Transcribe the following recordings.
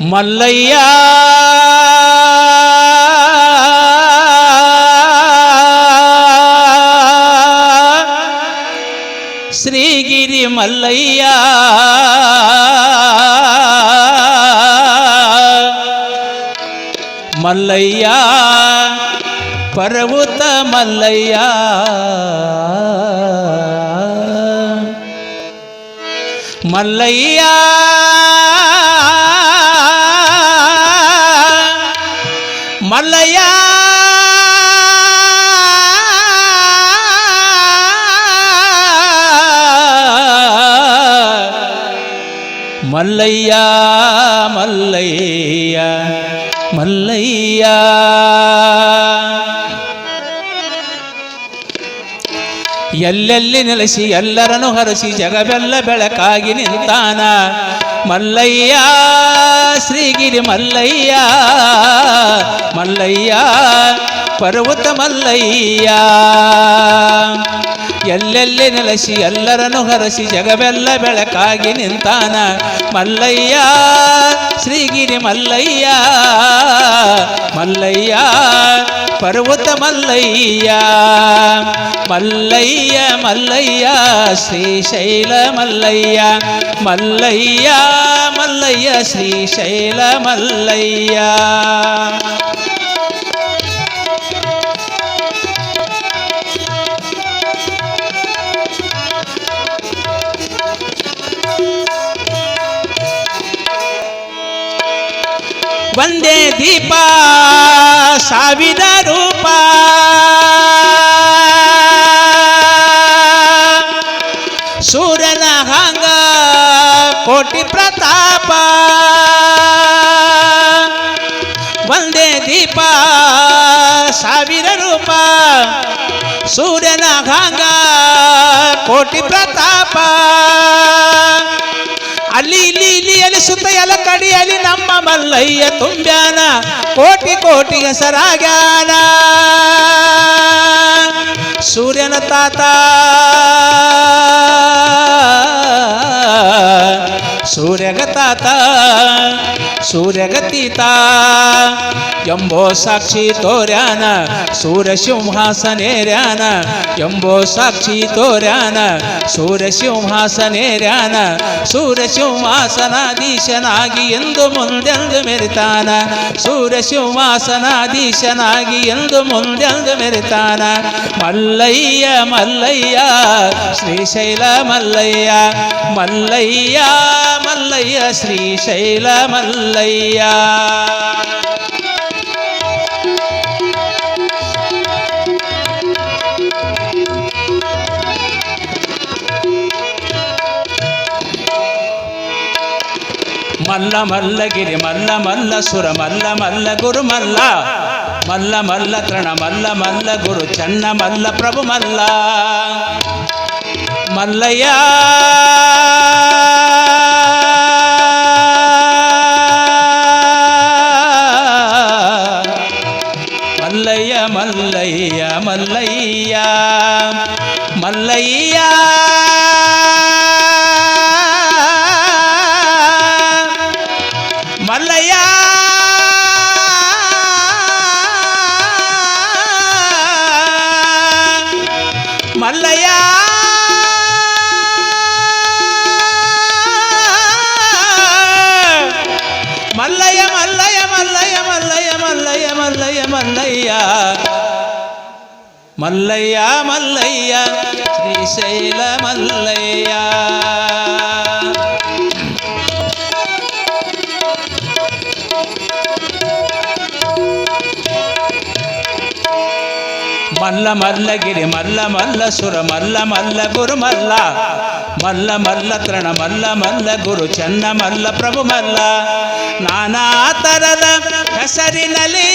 மல்லையா. ஸ்ரீகிரி மல்லையா. மல்லையா. பரவுத்த மல்லையா. மல்லையா. ಮಲ್ಲಯ್ಯ ಮಲ್ಲಯ್ಯ ಮಲ್ಲಯ್ಯ ಮಲ್ಲಯ್ಯ. ಎಲ್ಲೆಲ್ಲಿ ನೆಲೆಸಿ ಎಲ್ಲರನ್ನು ಹರಸಿ ಜಗವೆಲ್ಲ ಬೆಳಕಾಗಿ ನಿಂತಾನ ಮಲ್ಲಯ್ಯ, ಶ್ರೀಗಿರಿ ಮಲ್ಲಯ್ಯ ಮಲ್ಲಯ್ಯ, ಪರ್ವತ ಮಲ್ಲಯ್ಯ. ಎಲ್ಲೆಲ್ಲಿ ನೆಲೆಸಿ ಎಲ್ಲರನ್ನು ಹರಸಿ ಜಗವೆಲ್ಲ ಬೆಳಕಾಗಿ ನಿಂತಾನ ಮಲ್ಲಯ್ಯ, ಶ್ರೀಗಿರಿ ಮಲ್ಲಯ್ಯ. ಮಲ್ಲಯ್ಯ పర్వత మల్లయ్య మల్లయ్య మల్లయ్య శ్రీశైల మల్లయ్య మల్లయ్య మల్లయ్య శ్రీశైల మల్లయ్య వందే దీపా ಸಾವಿರ ರೂಪ ಸೂರ್ಯನ ಹಾಂಗ ಕೋಟಿ ಪ್ರತಾಪ ಒಂದೇ ದೀಪ ಸಾವಿರ ರೂಪ ಸೂರ್ಯನ ಹಾಂಗ ಕೋಟಿ ಪ್ರತಾಪ ಅಲ್ಲಿ ಇಲ್ಲಿ ಇಲ್ಲಿ ಅಲ್ಲಿ ಸುತ್ತ ಎಲ್ಲ ಕಡಿಯಲಿ ನಮ್ಮ ಮಲ್ಲಯ್ಯ ತುಂಬ್ಯಾನ ಕೋಟಿ ಕೋಟಿ ಹೆಸರಾಗ್ಯಾನ. ಸೂರ್ಯನ ತಾತ ಸೂರ್ಯನ ತಾತ. ಸೂರ್ಯಗತೀತ ಎಂಬೋ ಸಾಕ್ಷಿ ತೋರ್ಯಾನ ಸೂರ್ಯ ಸಿಂಹಾಸನೇರ್ಯಾನ ಎಂಬೋ ಸಾಕ್ಷಿ ತೋರ್ಯಾನ ಸೂರ್ಯ ಸಿಂಹಾಸನೇರ್ಯಾನ ಸೂರ್ಯ ಸಿಂಹಾಸನಾಧೀಶನಾಗಿ ಎಂದು ಮುಂದೆಂದು ಮೆರಿತಾನ ಸೂರ್ಯ ಸಿಂಹಾಸನಾಧೀಶನಾಗಿ ಎಂದು ಮುಂದೆಂದು ಮೆರಿತಾನ ಮಲ್ಲಯ್ಯ ಮಲ್ಲಯ್ಯ ಶ್ರೀಶೈಲ ಮಲ್ಲಯ್ಯ ಮಲ್ಲಯ್ಯ ಮಲ್ಲಯ್ಯ ಶ್ರೀಶೈಲ ஐயா మల్ల మల్ల గిరి మల్ల మల్ల సుర మల్ల మల్ల గురు మల్ల మల్ల మల్ల తృణ మల్ల మల్ల గురు చన్న మల్ల ప్రభు మల్ల మల్లయ్యా மல்லையா மல்லையா மல்லையா. மல்லையா. மல்லையா. மல்லையா மல்லையா ஸ்ரீசைல மல்லையா. மல்ல மல்ல கிரி மல்ல மல்ல சுர மல்ல மல்ல குரு மல்லா. மல்ல மல்ல திரண மல்ல மல்ல ಗುರು ಚನ್ನ ಮಲ್ಲ ಪ್ರಭು ಮಲ್ಲ ನಾನಾ ತರದ ಹೆಸರಿನಲ್ಲಿ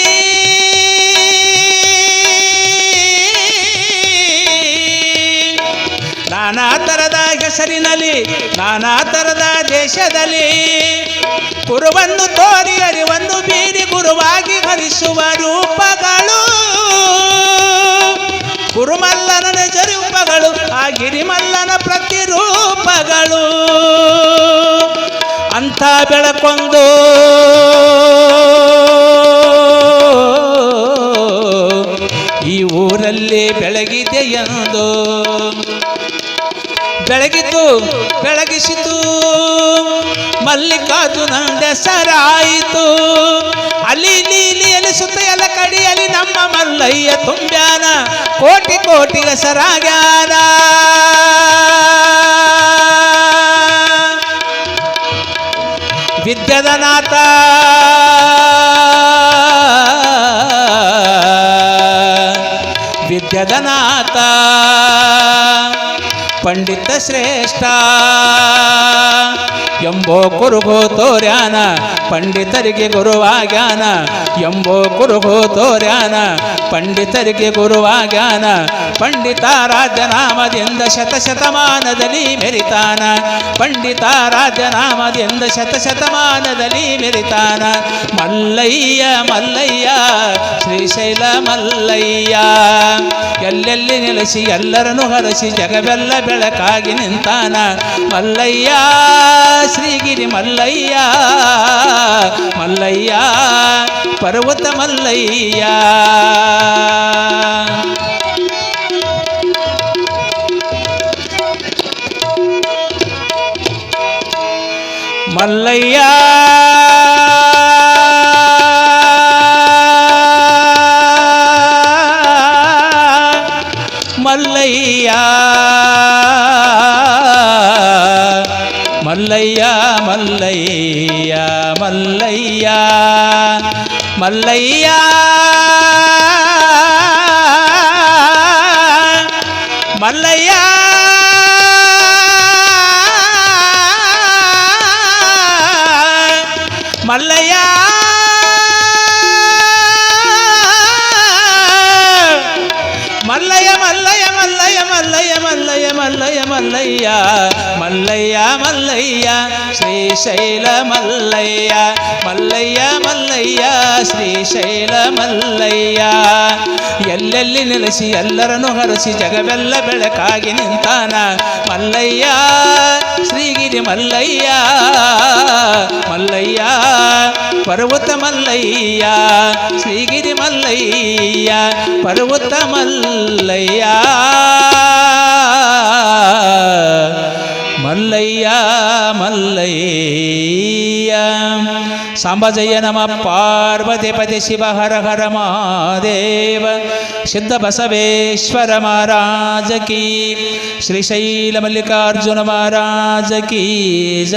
ನಾನಾ ತರದ ಹೆಸರಿನಲ್ಲಿ, ನಾನಾ ತರದ ದೇಶದಲ್ಲಿ. ಗುರುವನ್ನು ತೋರಿ ಅರಿವನ್ನು ಬೀರಿ ಗುರುವಾಗಿ ಹರಿಸುವ ರೂಪಗಳು. ಗುರುಮಲ್ಲನ ನಿಜ ರೂಪಗಳು ಆ ಗಿರಿಮಲ್ಲನ ಪ್ರತಿರೂಪಗಳು. ಅಂತ ಬೆಳಕೊಂದು ಬೆಳಗಿತು ಬೆಳಗಿಸಿತು. ಮಲ್ಲಿಕಾರ್ಜುನ ದಸರಾಯಿತು ಅಲ್ಲಿ ನೀಲಿ ಎಲಿಸುತ್ತ ಎಲ್ಲ ಕಡಿಯಲ್ಲಿ ನಮ್ಮ ಮಲ್ಲಯ್ಯ ತುಂಬ್ಯಾನ. ಕೋಟಿ ಕೋಟಿ ಹೆಸರಾಗ್ಯಾನ. ವಿದ್ಯದ ನಾಥ. ವಿದ್ಯದ ನಾಥ. ಪಂಡಿತ ಶ್ರೇಷ್ಠ. ಎಂಬೋ ಕುರುಗೋ ತೋರ್ಯಾನ, ಪಂಡಿತರಿಗೆ ಗುರುವಾಗ್ಯಾನ. ಎಂಬೋ ಕುರುಗೋ ತೋರ್ಯಾನ, ಪಂಡಿತರಿಗೆ ಗುರುವಾಗ್ಯಾನ. ಪಂಡಿತ ರಾಜನಾಮದಿಂದ ಶತಶತಮಾನದಲ್ಲಿ ಮೆರಿತಾನ. ಪಂಡಿತ ರಾಜನಾಮದಿಂದ ಶತಶತಮಾನದಲ್ಲಿ ಮೆರಿತಾನ. ಮಲ್ಲಯ್ಯ ಮಲ್ಲಯ್ಯ, ಶ್ರೀಶೈಲ ಮಲ್ಲಯ್ಯ. ಎಲ್ಲೆಲ್ಲಿ ನೆಲೆಸಿ ಎಲ್ಲರನ್ನು ಹರಸಿ ಜಗವೆಲ್ಲ ಬೆಳಕಾಗಿ ನಿಂತಾನ ಮಲ್ಲಯ್ಯ ಶ್ರೀಗಿರಿ ಮಲ್ಲಯ್ಯ ಮಲ್ಲಯ್ಯ ಪರ್ವತ ಮಲ್ಲಯ್ಯ ಮಲ್ಲಯ್ಯ ಮಲ್ಲಯ್ಯ மல்லையா மல்லையா. மல்லையா ಶ್ರೀಶೈಲ ಮಲ್ಲಯ್ಯ ಮಲ್ಲಯ್ಯ ಮಲ್ಲಯ್ಯ ಶ್ರೀ ಶೈಲ ಮಲ್ಲಯ್ಯ ಎಲ್ಲೆಲ್ಲಿ ನೆಲೆಸಿ ಎಲ್ಲರನ್ನು ಹರಸಿ ಜಗವೆಲ್ಲ ಬೆಳಕಾಗಿ ನಿಂತಾನ. ಮಲ್ಲಯ್ಯ, ಶ್ರೀಗಿರಿ ಮಲ್ಲಯ್ಯ ಮಲ್ಲಯ್ಯ, ಪರ್ವತ ಮಲ್ಲಯ್ಯ, ಶ್ರೀಗಿರಿ ಮಲ್ಲಯ್ಯ, ಪರ್ವತ ಮಲ್ಲಯ್ಯ. சாம்பஜய நம பார்வதி பதி சிவ ஹர ஹர மாதேவ. சித்த பசவேஸ்வர மகாராஜ கீ ஸ்ரீசைல மல்லிகார்ஜுன மகாராஜ ஜெய